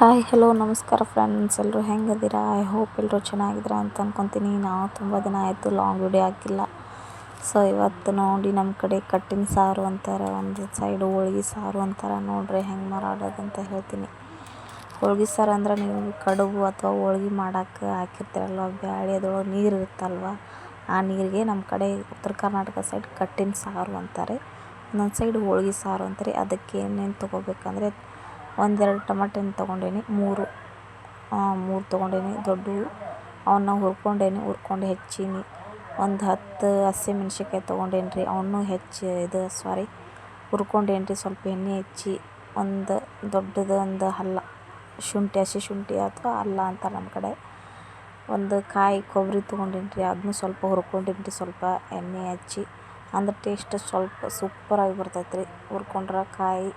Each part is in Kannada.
ಹಾಯ್ ಹಲೋ ನಮಸ್ಕಾರ ಫ್ರೆಂಡ್ಸ್ ಎಲ್ಲರೂ ಹೆಂಗದಿರಾ? ಐ ಹೋಪ್ ಎಲ್ಲರೂ ಚೆನ್ನಾಗಿದ್ದೀರಾ ಅಂತ ಅಂದ್ಕೊತೀನಿ ನಾವು ತುಂಬ ದಿನ ಆಯಿತು ಲಾಂಗ್ ವಿಡಿಯೋ ಹಾಕಿಲ್ಲ. ಸೊ ಇವತ್ತು ನೋಡಿ ನಮ್ಮ ಕಡೆ ಕಟ್ಟಿನ ಸಾರು ಅಂತಾರೆ. ಒಂದು ಸೈಡು ಹೋಳ್ಗೆ ಸಾರು ಅಂತಾರೆ. ನೋಡ್ರಿ ಹೆಂಗೆ ಅಂತ ಹೇಳ್ತೀನಿ. ಹೋಳ್ಗೆ ಸಾರು ಅಂದ್ರೆ ನೀವು ಕಡುಬು ಅಥವಾ ಹೋಳ್ಗೆ ಮಾಡೋಕ್ಕೆ ಹಾಕಿರ್ತೀರಲ್ವ? ಬ್ಯಾಳೆ ಅದ್ರೊಳಗೆ ನೀರು ಇರುತ್ತಲ್ವ? ಆ ನೀರಿಗೆ ನಮ್ಮ ಕಡೆ ಉತ್ತರ ಕರ್ನಾಟಕ ಸೈಡ್ ಕಟ್ಟಿನ ಸಾರು ಅಂತಾರೆ. ಒಂದೊಂದು ಸೈಡ್ ಹೋಳ್ಗೆ ಸಾರು ಅಂತಾರೆ. ಅದಕ್ಕೆ ಏನೇನು ತೊಗೋಬೇಕಂದ್ರೆ ಒಂದೆರಡು ಟಮಾಟೆ ಹಣ್ಣು ತೊಗೊಂಡೇನಿ, ಮೂರು. ಮೂರು ತೊಗೊಂಡೇನಿ, ದೊಡ್ಡವು. ಅವನ್ನ ಹುರ್ಕೊಂಡೇನಿ, ಹುರ್ಕೊಂಡು ಹೆಚ್ಚೀನಿ. ಒಂದು ಹತ್ತು ಹಸಿಮೆಣ್ಸಿನ್ಕಾಯಿ ತೊಗೊಂಡೇನಿ ರೀ ಅವನ್ನೂ ಹೆಚ್ಚಿ ಇದು ಸಾರಿ ಹುರ್ಕೊಂಡೇನಿ ರೀ ಸ್ವಲ್ಪ ಎಣ್ಣೆ ಹೆಚ್ಚಿ. ಒಂದು ದೊಡ್ಡದು ಒಂದು ಹಲ್ಲ, ಶುಂಠಿ, ಹಸಿ ಶುಂಠಿ ಅಥವಾ ಅಲ್ಲ ಅಂತಾರೆ ನಮ್ಮ ಕಡೆ. ಒಂದು ಕಾಯಿ ಕೊಬ್ಬರಿ ತೊಗೊಂಡೇನಿ ರೀ ಅದನ್ನೂ ಸ್ವಲ್ಪ ಹುರ್ಕೊಂಡೇನಿ ರೀ ಸ್ವಲ್ಪ ಎಣ್ಣೆ ಹಚ್ಚಿ. ಅಂದ್ರೆ ಟೇಸ್ಟ್ ಸ್ವಲ್ಪ ಸೂಪರಾಗಿ ಬರ್ತೈತೆ ರೀ ಹುರ್ಕೊಂಡ್ರೆ ಕಾಯಿ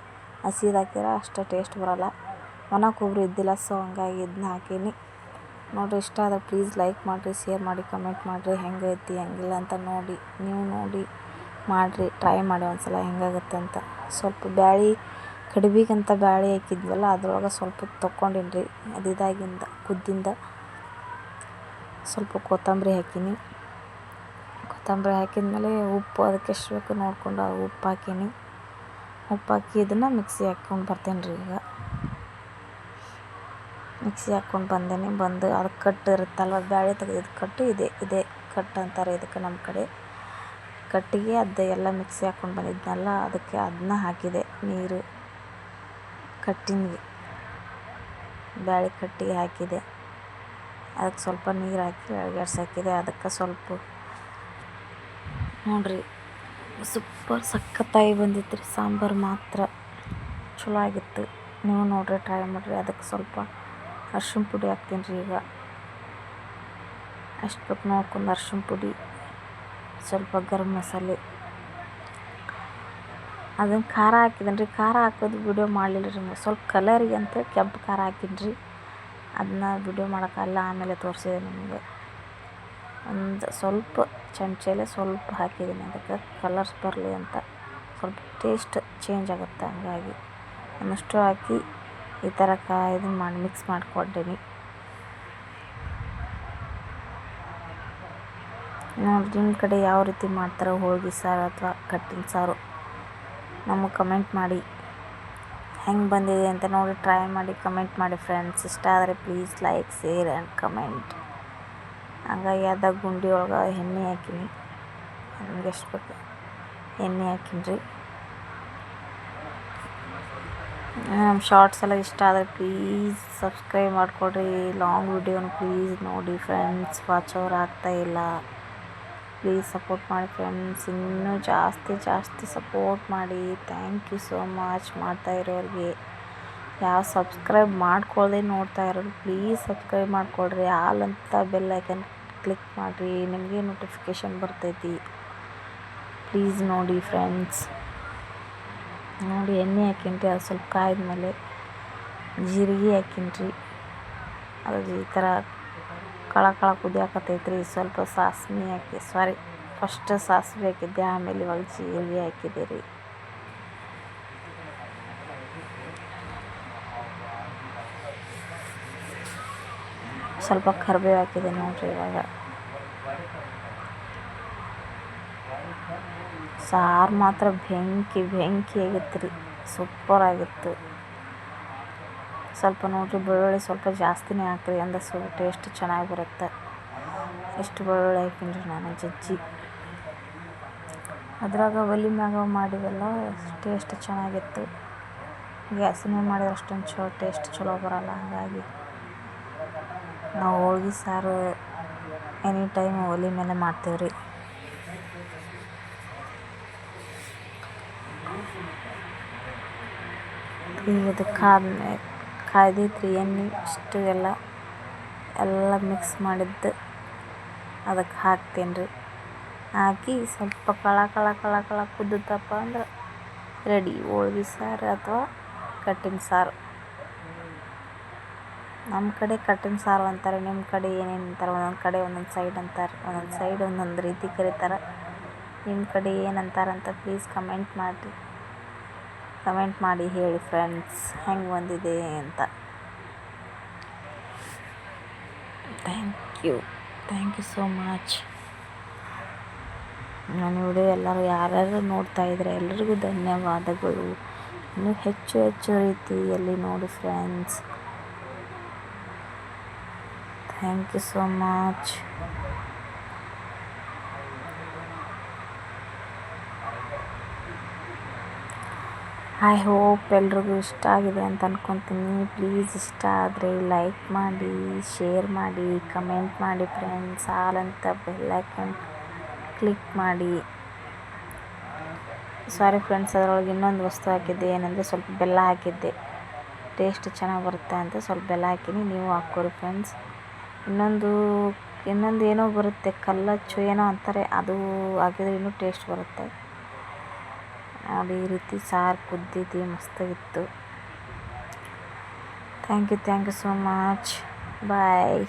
ಹಸಿದು ಹಾಕಿದ್ರೆ ಅಷ್ಟು ಟೇಸ್ಟ್ ಬರೋಲ್ಲ. ಒಣ ಕೊಬ್ಬರಿ ಇದ್ದಿಲ್ಲ ಸೊ ಹಂಗಾಗಿ ಇದನ್ನ ಹಾಕೀನಿ. ನೋಡಿರಿ, ಇಷ್ಟ ಆದರೆ ಪ್ಲೀಸ್ ಲೈಕ್ ಮಾಡಿರಿ ಶೇರ್ ಮಾಡಿ ಕಮೆಂಟ್ ಮಾಡಿರಿ. ಹೆಂಗೈತಿ ಹೆಂಗಿಲ್ಲ ಅಂತ ನೋಡಿ, ನೀವು ನೋಡಿ ಮಾಡಿರಿ ಟ್ರೈ ಮಾಡಿ ಒಂದು ಸಲ ಹೆಂಗಾಗುತ್ತೆ ಅಂತ. ಸ್ವಲ್ಪ ಬ್ಯಾಳಿ, ಕಡ್ಬಿಗಂತ ಬ್ಯಾಳಿ ಹಾಕಿದ್ವಲ್ಲ, ಅದ್ರೊಳಗೆ ಸ್ವಲ್ಪ ತೊಗೊಂಡೀನಿ ರೀ ಅದು ಇದಾಗಿಂದ, ಕುದ್ದಿಂದ. ಸ್ವಲ್ಪ ಕೊತ್ತಂಬರಿ ಹಾಕೀನಿ. ಕೊತ್ತಂಬರಿ ಹಾಕಿದ್ಮೇಲೆ ಉಪ್ಪು, ಅದಕ್ಕೆ ಎಷ್ಟು ಬೇಕು ನೋಡ್ಕೊಂಡು ಉಪ್ಪು ಹಾಕೀನಿ. ಉಪ್ಪು ಹಾಕಿ ಇದನ್ನು ಮಿಕ್ಸಿ ಹಾಕ್ಕೊಂಡು ಬರ್ತೇನೆ ರೀ ಈಗ. ಮಿಕ್ಸಿ ಹಾಕ್ಕೊಂಡು ಬಂದೇನೆ. ಬಂದು ಅದು ಕಟ್ಟು ಇರುತ್ತಲ್ವ, ಬ್ಯಾಳೆ ತೆಗೆದಿದ್ದು ಕಟ್ಟು ಇದೆ ಇದೆ ಕಟ್ ಅಂತಾರೆ ಇದಕ್ಕೆ ನಮ್ಮ ಕಡೆ. ಕಟ್ಟಿಗೆ ಅದು ಎಲ್ಲ ಮಿಕ್ಸಿ ಹಾಕ್ಕೊಂಡು ಬಂದಿದ್ನಲ್ಲ, ಅದಕ್ಕೆ ಅದನ್ನ ಹಾಕಿದೆ ನೀರು. ಕಟ್ಟಿನಿಗೆ ಬ್ಯಾಳೆ ಕಟ್ಟಿಗೆ ಹಾಕಿದೆ. ಅದಕ್ಕೆ ಸ್ವಲ್ಪ ನೀರು ಹಾಕಿ ಹಾಕಿದೆ. ಅದಕ್ಕೆ ಸ್ವಲ್ಪ ನೋಡಿರಿ ಸೂಪರ್ ಸಖತ್ತಾಗಿ ಬಂದಿತ್ತು ರೀ ಸಾಂಬಾರು ಮಾತ್ರ. ಚಲೋ ಆಗಿತ್ತು. ನೀವು ನೋಡಿರಿ ಟ್ರೈ ಮಾಡಿರಿ. ಅದಕ್ಕೆ ಸ್ವಲ್ಪ ಅರ್ಶಿಣ ಪುಡಿ ಹಾಕ್ತೀನಿ ರೀ ಈಗ. ಅಷ್ಟು ಬೇಕು ನೋಡ್ಕೊಂಡು ಅರ್ಶಿಣ ಪುಡಿ. ಸ್ವಲ್ಪ ಗರಂ ಮಸಾಲೆ. ಅದನ್ನು ಖಾರ ಹಾಕಿದ್ದೀನಿ ರೀ. ಖಾರ ಹಾಕೋದು ವಿಡಿಯೋ ಮಾಡಲಿಲ್ಲ ರೀ ಸ್ವಲ್ಪ ಕಲರಿಗೆ ಅಂತ ಕೆಂಪು ಖಾರ ಹಾಕೀನಿ ರೀ. ಅದನ್ನ ವಿಡಿಯೋ ಮಾಡೋಕ್ಕಲ್ಲ ಆಮೇಲೆ ತೋರಿಸಿದೆ ನಿಮಗೆ. ಒಂದು ಸ್ವಲ್ಪ ಚಂಚೆಲೇ ಸ್ವಲ್ಪ ಹಾಕಿದ್ದೀನಿ. ಅದಕ್ಕೆ ಕಲರ್ಸ್ ಬರಲಿ ಅಂತ. ಸ್ವಲ್ಪ ಟೇಸ್ಟ್ ಚೇಂಜ್ ಆಗುತ್ತೆ ಹಂಗಾಗಿ. ಒಂದಷ್ಟು ಹಾಕಿ ಈ ಥರ ಕಾ ಇದನ್ನು ಮಾಡಿ ಮಿಕ್ಸ್ ಮಾಡಿಕೊಂಡೀನಿ. ನೋಡಿ ನಿಮ್ಮ ಕಡೆ ಯಾವ ರೀತಿ ಮಾಡ್ತಾರೆ, ಹೋಳಿಗೆ ಸಾರು ಅಥವಾ ಕಟ್ಟಿನ ಸಾರು ನಮಗೆ ಕಮೆಂಟ್ ಮಾಡಿ. ಹೆಂಗೆ ಬಂದಿದೆ ಅಂತ ನೋಡಿ ಟ್ರೈ ಮಾಡಿ ಕಮೆಂಟ್ ಮಾಡಿ ಫ್ರೆಂಡ್ಸ್ ಇಷ್ಟ ಆದರೆ please like share and comment ಹಂಗಾಗಿ ಅದ ಗುಂಡಿ ಒಳಗೆ ಎಣ್ಣೆ ಹಾಕೀನಿ. ನಮ್ಗೆ ಎಷ್ಟು ಬೇಕು? ಎಣ್ಣೆ ಹಾಕೀನಿ ರೀ. ನಮ್ಮ ಶಾರ್ಟ್ಸ್ ಎಲ್ಲ ಇಷ್ಟ ಆದರೆ ಪ್ಲೀಸ್ ಸಬ್ಸ್ಕ್ರೈಬ್ ಮಾಡಿಕೊಡ್ರಿ. ಲಾಂಗ್ ವಿಡಿಯೋನ ಪ್ಲೀಸ್ ನೋಡಿ ಫ್ರೆಂಡ್ಸ್ ವಾಚ್ ಓವರ್ ಇಲ್ಲ. ಪ್ಲೀಸ್ ಸಪೋರ್ಟ್ ಮಾಡಿ ಫ್ರೆಂಡ್ಸ್ ಇನ್ನೂ ಜಾಸ್ತಿ ಜಾಸ್ತಿ ಸಪೋರ್ಟ್ ಮಾಡಿ. ಥ್ಯಾಂಕ್ ಯು ಸೋ ಮಚ್ ಮಾಡ್ತಾ ಇರೋರಿಗೆ. ಯಾವ ಸಬ್ಸ್ಕ್ರೈಬ್ ಮಾಡ್ಕೊಳ್ಳದೆ ನೋಡ್ತಾ ಇರೋರು ಪ್ಲೀಸ್ ಸಬ್ಸ್ಕ್ರೈಬ್ ಮಾಡಿಕೊಡ್ರಿ ಆಲ್ ಅಂತ ಬೆಲ್ ಐಕನ್ ಕ್ಲಿಕ್ ಮಾಡಿರಿ, ನಿಮಗೆ ನೋಟಿಫಿಕೇಷನ್ ಬರ್ತೈತಿ. ಪ್ಲೀಸ್ ನೋಡಿ ಫ್ರೆಂಡ್ಸ್ ನೋಡಿ ಎಣ್ಣೆ ಹಾಕಿನ್ರಿ, ಅದು ಸ್ವಲ್ಪ ಕಾಯಿದ್ಮೇಲೆ ಜೀರಿಗೆ ಹಾಕಿನ್ರಿ. ಅದು ಈ ಥರ ಕಳ ಕಳ ಕುದಿಯಾಕತ್ತೈತ್ರಿ ಸ್ವಲ್ಪ ಸಾಸ್ವೆ ಹಾಕಿ ಸಾರಿ ಫಸ್ಟ್ ಸಾಸಿವೆ ಹಾಕಿದ್ದೆ, ಆಮೇಲೆ ಇವಾಗ ಜೀರಿಗೆ ಹಾಕಿದೆ ರೀ ಸ್ವಲ್ಪ ಕರಿಬೇವು ಹಾಕಿದೆ ನೋಡಿರಿ ಇವಾಗ. ಸಾರು ಮಾತ್ರ ಬೆಂಕಿ ಬೆಂಕಿ ಆಗಿತ್ತು ರೀ ಸೂಪರ್ ಆಗಿತ್ತು. ಸ್ವಲ್ಪ ನೋಡಿರಿ ಬೆಳ್ಳುಳ್ಳಿ ಸ್ವಲ್ಪ ಜಾಸ್ತಿನೇ ಹಾಕ್ರಿ ಅಂದ್ರೆ ಸ್ವಲ್ಪ ಟೇಸ್ಟ್ ಚೆನ್ನಾಗಿ ಬರುತ್ತೆ. ಎಷ್ಟು ಬೆಳ್ಳುಳ್ಳಿ ಹಾಕಿನಿ ನಾನು ಜಜ್ಜಿ. ಅದ್ರಾಗ ಒಲಿ ಮ್ಯಾಗ ಮಾಡಿವೆಲ್ಲ ಟೇಸ್ಟ್ ಚೆನ್ನಾಗಿತ್ತು. ಗ್ಯಾಸಿನ ಮಾಡಿದ್ರೆ ಅಷ್ಟೊಂದು ಚಲೋ ಟೇಸ್ಟ್ ಚಲೋ ಬರಲ್ಲ ಹಾಗಾಗಿ. ನಾವು ಹೋಳ್ಗೆ, ಸಾರು ಎನಿ ಟೈಮ್ ಒಲೆ ಮೇಲೆ ಮಾಡ್ತೇವೆ ರೀ. ಈಗ ಅದು ಕಾದ ಕಾಯ್ದೈತ್ರಿ ಎಣ್ಣೆ ಇಷ್ಟು ಎಲ್ಲ ಎಲ್ಲ ಮಿಕ್ಸ್ ಮಾಡಿದ್ದು ಅದಕ್ಕೆ ಹಾಕ್ತೀನಿ ರೀ. ಹಾಕಿ ಸ್ವಲ್ಪ ಕಳ ಕಳ ಕಳ ಕಳ ಕುದ್ದುತ್ತಪ್ಪ ಅಂದ್ರೆ ರೆಡಿ ಹೋಳ್ಗೆ, ಸಾರು ಅಥವಾ ಕಟ್ಟಿನ ಸಾರು. ನಮ್ಮ ಕಡೆ ಕಟ್ಟಿನ ಸಾರು ಅಂತಾರೆ ನಿಮ್ಮ ಕಡೆ ಏನೇನು ಅಂತಾರೆ, ಒಂದೊಂದು ಕಡೆ ಒಂದೊಂದು ಸೈಡ್ ಅಂತಾರೆ, ಒಂದೊಂದು ಸೈಡ್ ಒಂದೊಂದು ರೀತಿ ಕರೀತಾರೆ. ನಿಮ್ಮ ಕಡೆ ಏನಂತಾರಂತ ಪ್ಲೀಸ್ ಕಮೆಂಟ್ ಮಾಡಿ ಕಮೆಂಟ್ ಮಾಡಿ ಹೇಳಿ ಫ್ರೆಂಡ್ಸ್ ಹೆಂಗೆ ಬಂದಿದೆ ಅಂತ. Thank you thank you so much ನಾನು ವಿಡಿಯೋ ಎಲ್ಲರೂ ಯಾರ್ಯಾರು ನೋಡ್ತಾ ಇದ್ದಾರೆ ಎಲ್ರಿಗೂ ಧನ್ಯವಾದಗಳು. ಇನ್ನೂ ಹೆಚ್ಚು ಹೆಚ್ಚು ರೀತಿಯಲ್ಲಿ ನೋಡಿ friends thank you so much I hope ಎಲ್ರಿಗೂ ಇಷ್ಟ ಆಗಿದೆ ಅಂತ ಅನ್ಕೊತೀನಿ. ಪ್ಲೀಸ್ ಇಷ್ಟ ಆದರೆ ಲೈಕ್ ಮಾಡಿ ಶೇರ್ ಮಾಡಿ ಕಮೆಂಟ್ ಮಾಡಿ ಫ್ರೆಂಡ್ಸ್ ಹಾಲಂತ ಬೆಲ್ಲೈಕನ್ ಕ್ಲಿಕ್ ಮಾಡಿ. ಸಾರಿ ಫ್ರೆಂಡ್ಸ್ ಅದರೊಳಗೆ ಇನ್ನೊಂದು ವಸ್ತು ಹಾಕಿದ್ದೆ. ಏನಂದರೆ ಸ್ವಲ್ಪ ಬೆಲ್ಲ ಹಾಕಿದ್ದೆ. ಟೇಸ್ಟ್ ಚೆನ್ನಾಗಿ ಬರುತ್ತೆ ಅಂತ ಸ್ವಲ್ಪ ಬೆಲ್ಲ ಹಾಕಿನಿ. ನೀವು ಹಾಕ್ಕೋರಿ ಫ್ರೆಂಡ್ಸ್ ಇನ್ನೊಂದು ಇನ್ನೊಂದು ಏನೋ ಬರುತ್ತೆ, ಕಲ್ಲಚ್ಚು ಏನೋ ಅಂತಾರೆ, ಅದು ಹಾಕಿದ್ರೆ ಇನ್ನೂ ಟೇಸ್ಟ್ ಬರುತ್ತೆ. ನೋಡಿ ಈ ರೀತಿ ಸಾರು ಕುದ್ದಿದ್ದು ಮಸ್ತಾಗಿತ್ತು thank you thank you so much bye